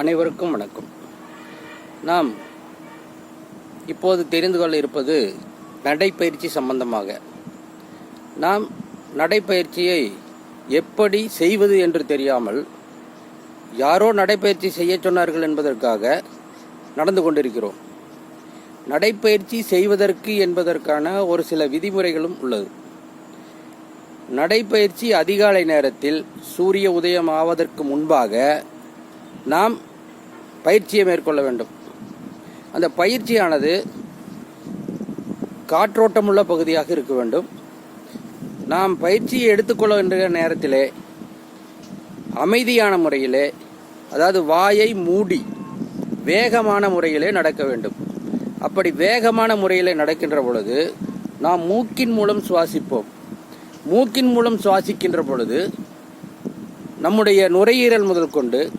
அனைவருக்கும் வணக்கம். நாம் இப்போது தெரிந்து கொள்ள இருப்பது நடைப்பயிற்சி சம்பந்தமாக. நாம் நடைப்பயிற்சியை எப்படி செய்வது என்று தெரியாமல் யாரோ நடைப்பயிற்சி செய்ய சொன்னார்கள் என்பதற்காக நடந்து கொண்டிருக்கிறோம். நடைப்பயிற்சி செய்வதற்கு என்பதற்கான ஒரு சில விதிமுறைகளும் உள்ளது. நடைப்பயிற்சி அதிகாலை நேரத்தில் சூரிய உதயம் ஆவதற்கு முன்பாக நாம் பயிற்சியை மேற்கொள்ள வேண்டும். அந்த பயிற்சியானது காற்றோட்டமுள்ள பகுதியாக இருக்க வேண்டும். நாம் பயிற்சியை எடுத்துக்கொள்கின்ற நேரத்திலே அமைதியான முறையிலே அதாவது வாயை மூடி வேகமான முறையிலே நடக்க வேண்டும். அப்படி வேகமான முறையிலே நடக்கின்ற பொழுது நாம் மூக்கின் மூலம் சுவாசிப்போம். மூக்கின் மூலம் சுவாசிக்கின்ற பொழுது நம்முடைய நுரையீரல் முதல் கொண்டு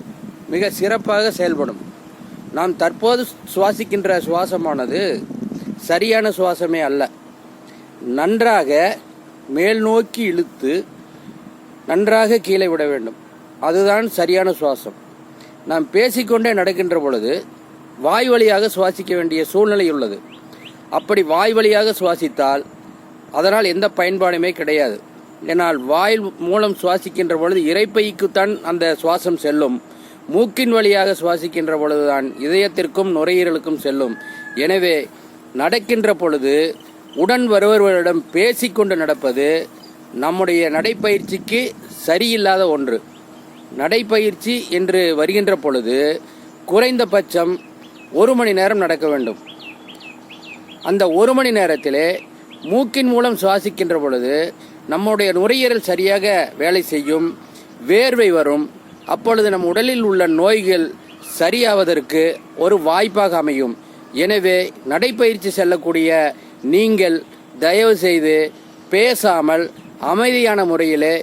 மிக சிறப்பாக செயல்படும். நாம் தற்போது சுவாசிக்கின்ற சுவாசமானது சரியான சுவாசமே அல்ல. நன்றாக மேல் நோக்கி இழுத்து நன்றாக கீழே விட வேண்டும். அதுதான் சரியான சுவாசம். நாம் பேசிக்கொண்டே நடக்கின்ற பொழுது வாய் வழியாக சுவாசிக்க வேண்டிய சூழ்நிலை உள்ளது. அப்படி வாய் வழியாக சுவாசித்தால் அதனால் எந்த பயன்பாடுமே கிடையாது. ஏனால் வாயில் மூலம் சுவாசிக்கின்ற பொழுது இறைப்பைக்குத்தான் அந்த சுவாசம் செல்லும். மூக்கின் வழியாக சுவாசிக்கின்ற பொழுதுதான் இதயத்திற்கும் நுரையீரலுக்கும் செல்லும். எனவே நடக்கின்ற பொழுது உடன் வருபவர்களிடம் பேசிக்கொண்டு நடப்பது நம்முடைய நடைப்பயிற்சிக்கு சரியில்லாத ஒன்று. நடைப்பயிற்சி என்று வருகின்ற பொழுது குறைந்தபட்சம் ஒரு மணி நேரம் நடக்க வேண்டும். அந்த ஒரு மணி நேரத்திலே மூக்கின் மூலம் சுவாசிக்கின்ற பொழுது நம்முடைய நுரையீரல் சரியாக வேலை செய்யும் வேர்வை வரும் அப்பொழுது நம் உடலில் உள்ள நோய்கள் சரியாவதற்கு ஒரு வாய்ப்பாக அமையும். எனவே நடைப்பயிற்சி செல்லக்கூடிய நீங்கள் தயவு செய்து பேசாமல் அமைதியான முறையிலே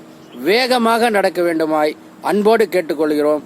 வேகமாக நடக்க வேண்டுமாய் அன்போடு கேட்டுக்கொள்கிறோம்.